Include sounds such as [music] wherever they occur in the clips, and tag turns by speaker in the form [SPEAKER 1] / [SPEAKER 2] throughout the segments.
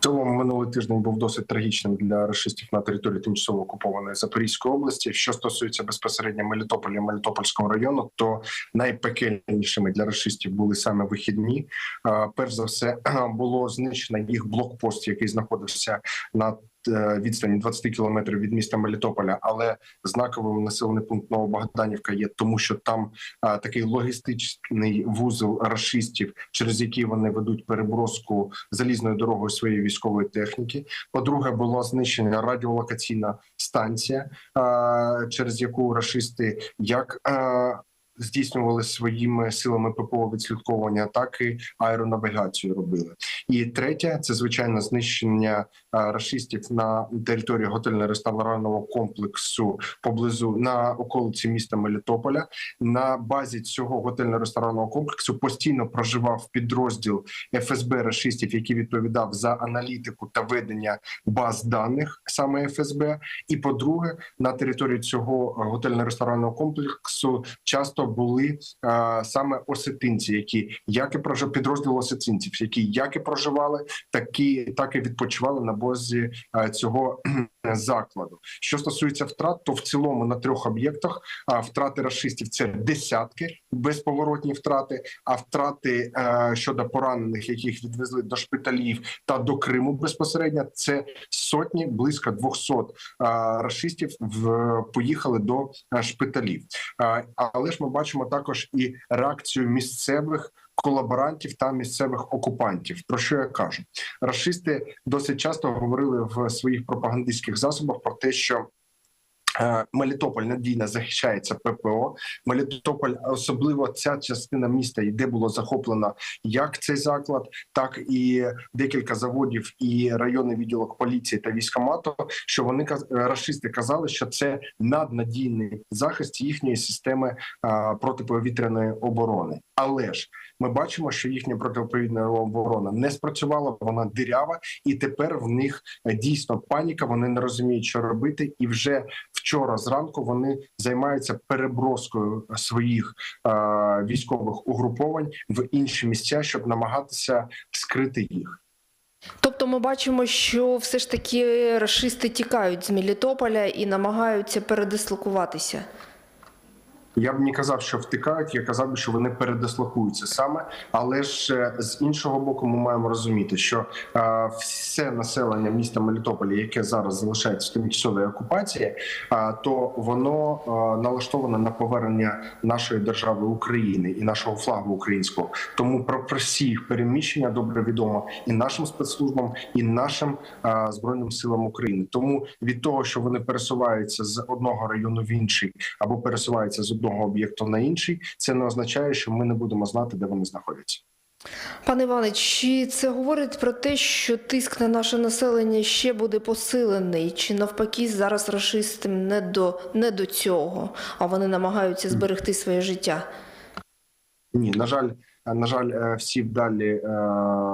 [SPEAKER 1] Цілому минулий тиждень був досить трагічним для рашистів на території тимчасово окупованої Запорізької області. Що стосується безпосередньо Мелітополя, і Мелітопольського району, то найпекельнішими для рашистів були саме вихідні. Перш за все [clears throat] було знищено їх блокпост, який знаходився на відстані 20 кілометрів від міста Мелітополя, але знаковим населений пункт Новобогданівка є, тому що там а, такий логістичний вузол рашистів, через який вони ведуть переброску залізною дорогою своєї військової техніки. По-друге, була знищена радіолокаційна станція, а, через яку рашисти як а, здійснювали своїми силами ППО так і аеронавігацію робили. І третє це звичайно знищення а, рашистів на території готельно-ресторанного комплексу поблизу на околиці міста Мелітополя. На базі цього готельно-ресторанного комплексу постійно проживав підрозділ ФСБ рашистів, який відповідав за аналітику та ведення баз даних саме ФСБ. І по-друге, на території цього готельно-ресторанного комплексу часто були е, саме осетинці, які як і прожив підрозділ осетинців, які як і проживали, такі так і відпочивали на базі е, цього закладу. Що стосується втрат, то в цілому на трьох об'єктах втрати рашистів це десятки безповоротні втрати. А втрати е, щодо поранених, яких відвезли до шпиталів та до Криму безпосередньо, це сотні, близько 200 е, рашистів в поїхали до е, шпиталів. Е, але ж ми бачимо також і реакцію місцевих. Колаборантів та місцевих окупантів, про що я кажу, рашисти досить часто говорили в своїх пропагандистських засобах про те, що Мелітополь надійно захищається ППО. Мелітополь, особливо ця частина міста, де було захоплено як цей заклад, так і декілька заводів і районний відділок поліції та військомату. Що вони е, рашисти казали, що це наднадійний захист їхньої системи е, протиповітряної оборони. Але ж ми бачимо, що їхня протиповітряна оборона не спрацювала, вона дирява, і тепер в них е, дійсно паніка. Вони не розуміють, що робити, і вже вчора зранку вони займаються переброскою своїх е, військових угруповань в інші місця, щоб намагатися скрити їх.
[SPEAKER 2] Тобто ми бачимо, що все ж таки рашисти тікають з Мелітополя і намагаються передислокуватися.
[SPEAKER 1] Я б не казав, що втикають, я казав би, що вони передислокуються саме. Але ж е, з іншого боку, ми маємо розуміти, що е, все населення міста Мелітополя, яке зараз залишається в тимчасовій окупації, е, то воно налаштоване на повернення нашої держави України і нашого флагу українського. Тому про, про всі їх переміщення добре відомо і нашим спецслужбам, і нашим збройним силам України. Тому від того, що вони пересуваються з одного району в інший або пересуваються з одного об'єкту на інший, це не означає, що ми не будемо знати, де вони знаходяться.
[SPEAKER 2] Пане Іване, чи це говорить про те, що тиск на наше населення ще буде посилений, чи навпаки зараз рашистам не до, не до цього, а вони намагаються зберегти своє життя?
[SPEAKER 1] Ні, на жаль, на жаль, е, всі вдалі е,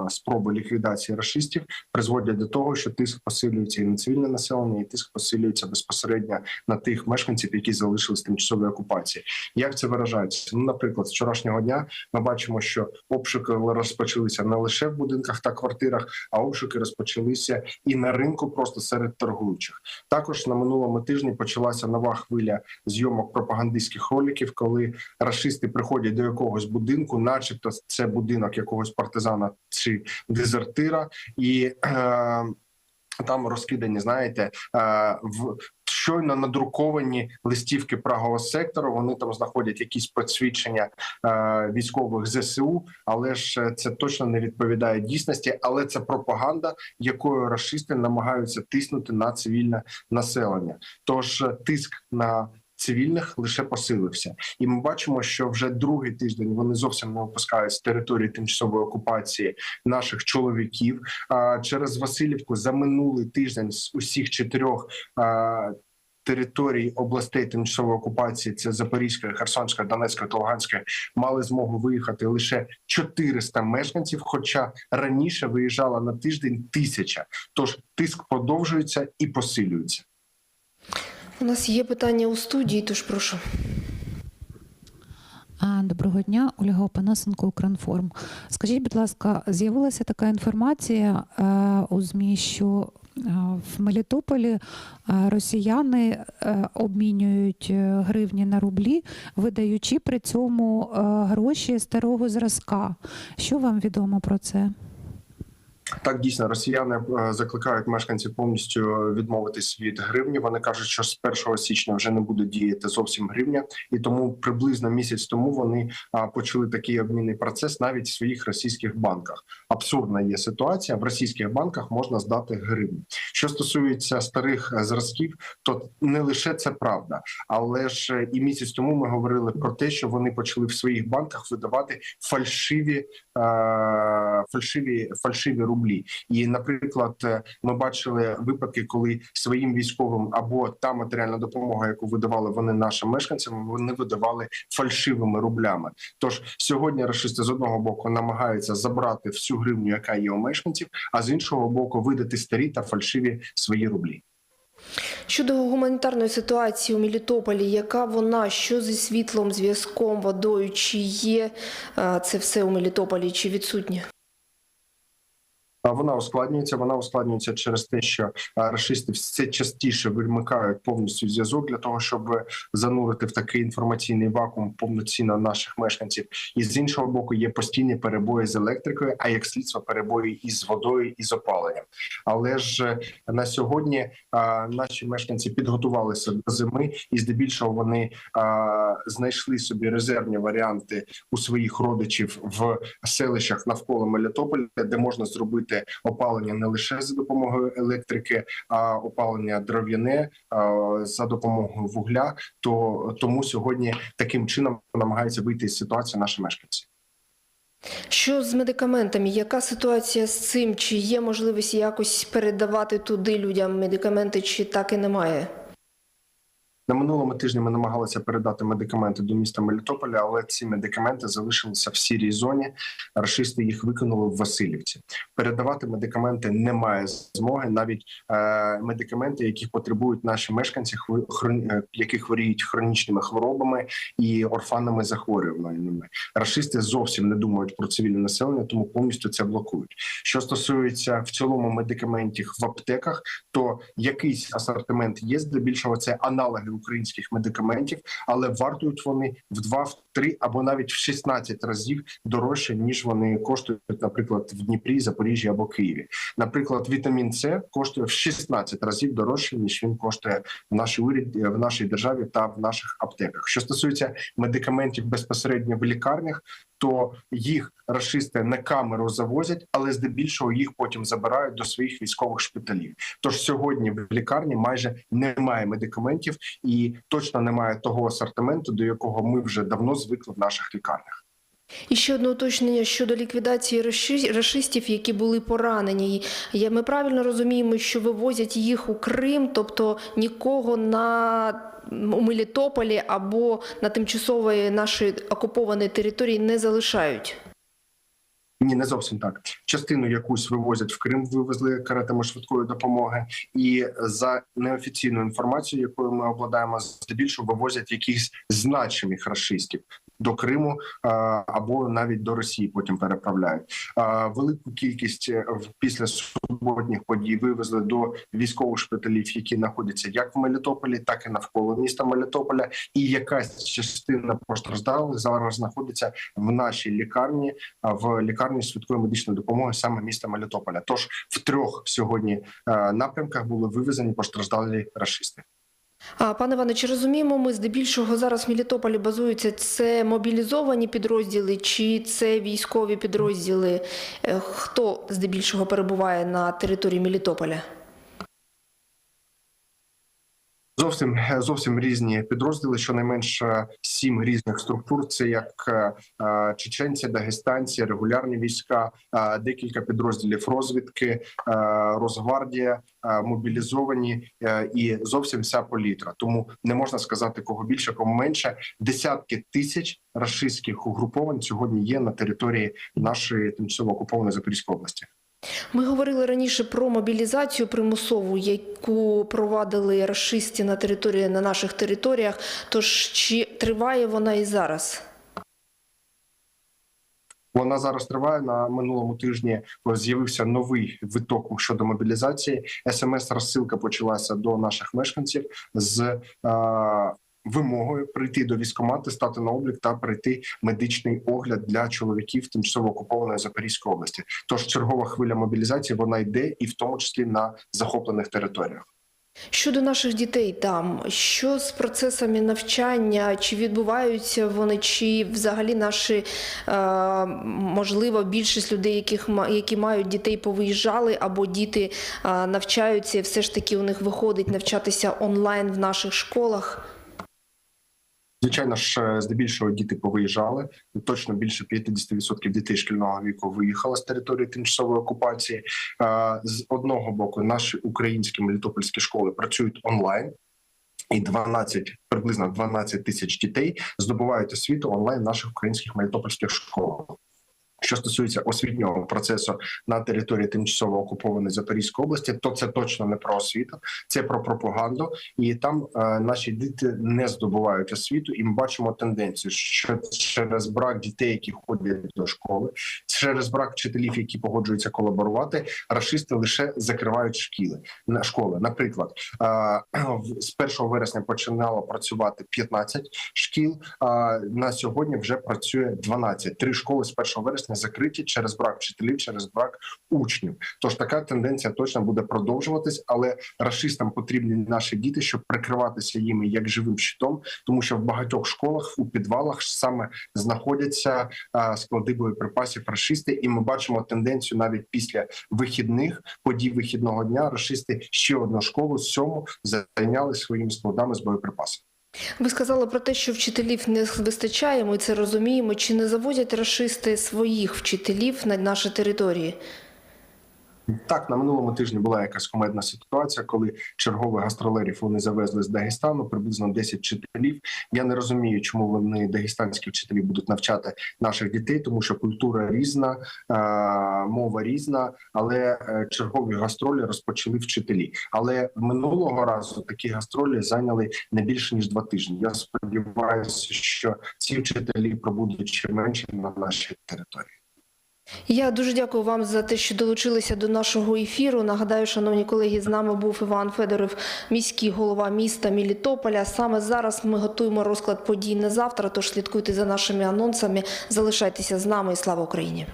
[SPEAKER 1] спроби ліквідації рашистів призводять до того, що тиск посилюється і на цивільне населення, і тиск посилюється безпосередньо на тих мешканців, які залишились в тимчасовій окупації. Як це виражається? Ну, наприклад, з вчорашнього дня ми бачимо, що обшуки розпочалися не лише в будинках та квартирах, а обшуки розпочалися і на ринку, просто серед торгуючих. Також на минулому тижні почалася нова хвиля зйомок пропагандистських роликів, коли рашисти приходять до якогось будинку, начебто це будинок якогось партизана чи дезертира, і е, там розкидані, знаєте, е, в. Щойно надруковані листівки правого сектору. Вони там знаходять якісь посвідчення е, військових ЗСУ, але ж е, це точно не відповідає дійсності. Але це пропаганда, якою рашисти намагаються тиснути на цивільне населення. Тож е, тиск на цивільних лише посилився, і ми бачимо, що вже другий тиждень вони зовсім не опускають з території тимчасової окупації наших чоловіків. А через Васильівку за минулий тиждень з усіх чотирьох. а, Територій областей тимчасової окупації це Запорізька, Херсонська, Донецька та Луганська мали змогу виїхати лише 400 мешканців. Хоча раніше виїжджала на тиждень тисяча. Тож тиск продовжується і посилюється.
[SPEAKER 2] У нас є питання у студії, тож прошу.
[SPEAKER 3] Доброго дня, Ольга Опанасенко, Укрінформ. Скажіть, будь ласка, з'явилася така інформація е, у ЗМІ, що е, в Мелітополі е, росіяни обмінюють гривні на рублі, видаючи при цьому гроші старого зразка. Що вам відомо про це?
[SPEAKER 1] Так, дійсно, росіяни е, закликають мешканців повністю відмовитись від гривні. Вони кажуть, що з 1 січня вже не буде діяти зовсім гривня, і тому приблизно місяць тому вони почали такий обмінний процес навіть в своїх російських банках. Абсурдна є ситуація. В російських банках можна здати гривню. Що стосується старих е, зразків, то не лише це правда, але ж е, і місяць тому ми говорили про те, що вони почали в своїх банках видавати фальшиві фальшиві фальшиві рублі. І, наприклад, е, ми бачили випадки, коли своїм військовим або та матеріальна допомога, яку видавали вони нашим мешканцям, вони видавали фальшивими рублями. Тож сьогодні рашисти з одного боку намагаються забрати всю гривню, яка є у мешканців, а з іншого боку, видати старі та фальшиві свої рублі.
[SPEAKER 2] Щодо гуманітарної ситуації у Мелітополі, яка вона, що зі світлом, зв'язком, водою, чи є е, це все у Мелітополі, чи відсутнє?
[SPEAKER 1] Вона ускладнюється. Вона ускладнюється через те, що а, рашисти все частіше вимикають повністю зв'язок для того, щоб занурити в такий інформаційний вакуум повноцінно наших мешканців. І з іншого боку, є постійні перебої з електрикою, а як слідство перебої із водою і з опаленням. Але ж е, на сьогодні наші мешканці підготувалися до зими, і здебільшого вони знайшли собі резервні варіанти у своїх родичів в селищах навколо Мелітополя, де можна зробити опалення не лише за допомогою електрики, а опалення дров'яне за допомогою вугля. То тому сьогодні таким чином намагаються вийти з ситуації наші мешканці.
[SPEAKER 2] Що з медикаментами? Яка ситуація з цим? Чи є можливість якось передавати туди людям медикаменти, чи так і немає?
[SPEAKER 1] На минулому тижні ми намагалися передати медикаменти до міста Мелітополя, але ці медикаменти залишилися в сірій зоні. Рашисти їх викинули в Васильівці. Передавати медикаменти немає змоги, навіть е, медикаменти, яких потребують наші мешканці, хво- хрон- е, які хворіють хронічними хворобами і орфанними захворюваннями. Рашисти зовсім не думають про цивільне населення, тому повністю це блокують. Що стосується в цілому медикаментів в аптеках, то якийсь асортимент є здебільшого це аналоги українських медикаментів, але вартують вони в 2, в 3 або навіть в 16 разів дорожче ніж вони коштують, наприклад, в Дніпрі, Запоріжжі або Києві. Наприклад, вітамін С коштує в 16 разів дорожче ніж він коштує в нашій уряді в нашій державі та в наших аптеках. Що стосується медикаментів безпосередньо в лікарнях, то їх рашисти на камеру завозять, але здебільшого їх потім забирають до своїх військових шпиталів. Тож сьогодні в лікарні майже немає медикаментів і точно немає того асортименту, до якого ми вже давно звикли в наших лікарнях.
[SPEAKER 2] І ще одне уточнення щодо ліквідації раши- рашистів, які були поранені. Ми правильно розуміємо, що вивозять їх у Крим, тобто нікого на у Мелітополі або на тимчасової нашої окупованої території не залишають.
[SPEAKER 1] Ні, не зовсім так. Частину якусь вивозять в Крим, вивезли каретами швидкої допомоги, і за неофіційною інформацією, якою ми обладаємо, здебільшого вивозять якихось значимих рашистів до Криму або навіть до Росії. Потім переправляють. Велику кількість е, в- після суботніх подій вивезли до військових шпиталів, які знаходяться як в Мелітополі, так і навколо міста Мелітополя. І якась частина постраждалих зараз знаходиться в нашій лікарні в лікарні швидкої медичної допомоги саме міста Мелітополя. Тож в трьох сьогодні е, напрямках були вивезені постраждалі рашисти.
[SPEAKER 2] Пане Іване, чи розуміємо ми здебільшого зараз в Мілітополі базуються це мобілізовані підрозділи, чи це військові підрозділи? Е, Хто здебільшого перебуває на території Мелітополя?
[SPEAKER 1] Зовсім зовсім різні підрозділи. Щонайменше сім різних структур. Це як е, е, чеченці, дагестанці, регулярні війська, е, декілька підрозділів розвідки, Росгвардія, е, мобілізовані і зовсім вся політра. Тому не можна сказати кого більше, кому менше. Десятки тисяч рашистських угруповань сьогодні є на території нашої тимчасово окупованої Запорізької області.
[SPEAKER 2] Ми говорили раніше про мобілізацію примусову, яку провадили рашисти на території на наших територіях. Тож чи триває вона і зараз?
[SPEAKER 1] Вона зараз триває на минулому тижні. З'явився новий виток щодо мобілізації. СМС-розсилка почалася до наших мешканців з е, вимогою прийти до військкомати, стати на облік та пройти медичний огляд для чоловіків тимчасово окупованої Запорізької області. Тож чергова хвиля мобілізації вона йде, і в тому числі на захоплених територіях.
[SPEAKER 2] Щодо наших дітей там, що з процесами навчання, чи відбуваються вони, чи взагалі наші, е, можливо, більшість людей, яких, які мають дітей, повиїжджали, або діти е, навчаються, і все ж таки у них виходить навчатися онлайн в наших школах?
[SPEAKER 1] Звичайно ж, е, здебільшого діти повиїжджали. Точно більше 50% дітей шкільного віку виїхало з території тимчасової окупації. Е, З одного боку, наші українські мелітопольські школи працюють онлайн. І 12, приблизно 12 тисяч дітей здобувають освіту онлайн в наших українських мелітопольських школах. Що стосується освітнього процесу на території тимчасово окупованої Запорізької області, то це точно не про освіту, це про пропаганду, і там е, наші діти не здобувають освіту. І ми бачимо тенденцію, що через брак дітей, які ходять до школи, через брак вчителів, які погоджуються колаборувати, рашисти лише закривають шкіли на школи. Наприклад, е, [clears throat] з 1 вересня починало працювати 15 шкіл. А на сьогодні вже працює 12. Три школи з 1 вересня закриті через брак вчителів, через брак учнів. Тож така тенденція точно буде продовжуватись, але рашистам потрібні наші діти, щоб прикриватися їми як живим щитом, тому що в багатьох школах у підвалах саме знаходяться склади боєприпасів рашисти, і ми бачимо тенденцію навіть після вихідних подій вихідного дня. Рашисти ще одну школу сьому зайняли своїми складами з боєприпасами.
[SPEAKER 2] Ви сказали про те, що вчителів не вистачає, ми це розуміємо. Чи не завозять расисти своїх вчителів на наші території?
[SPEAKER 1] Так, на минулому тижні була якась комедна ситуація, коли чергових гастролерів вони завезли з Дагестану, приблизно 10 вчителів. Я не розумію, чому вони дагестанські вчителі будуть навчати наших дітей, тому що культура різна, е, мова різна, але е, чергові гастролі розпочали вчителі. Але минулого разу такі гастролі зайняли не більше ніж два тижні. Я сподіваюся, що ці вчителі пробудуть ще менше на нашій території.
[SPEAKER 2] Я дуже дякую вам за те, що долучилися до нашого ефіру. Нагадаю, шановні колеги, з нами був Іван Федоров, міський голова міста Мілітополя. Саме зараз ми готуємо розклад подій на завтра. Тож слідкуйте за нашими анонсами. Залишайтеся з нами і слава Україні.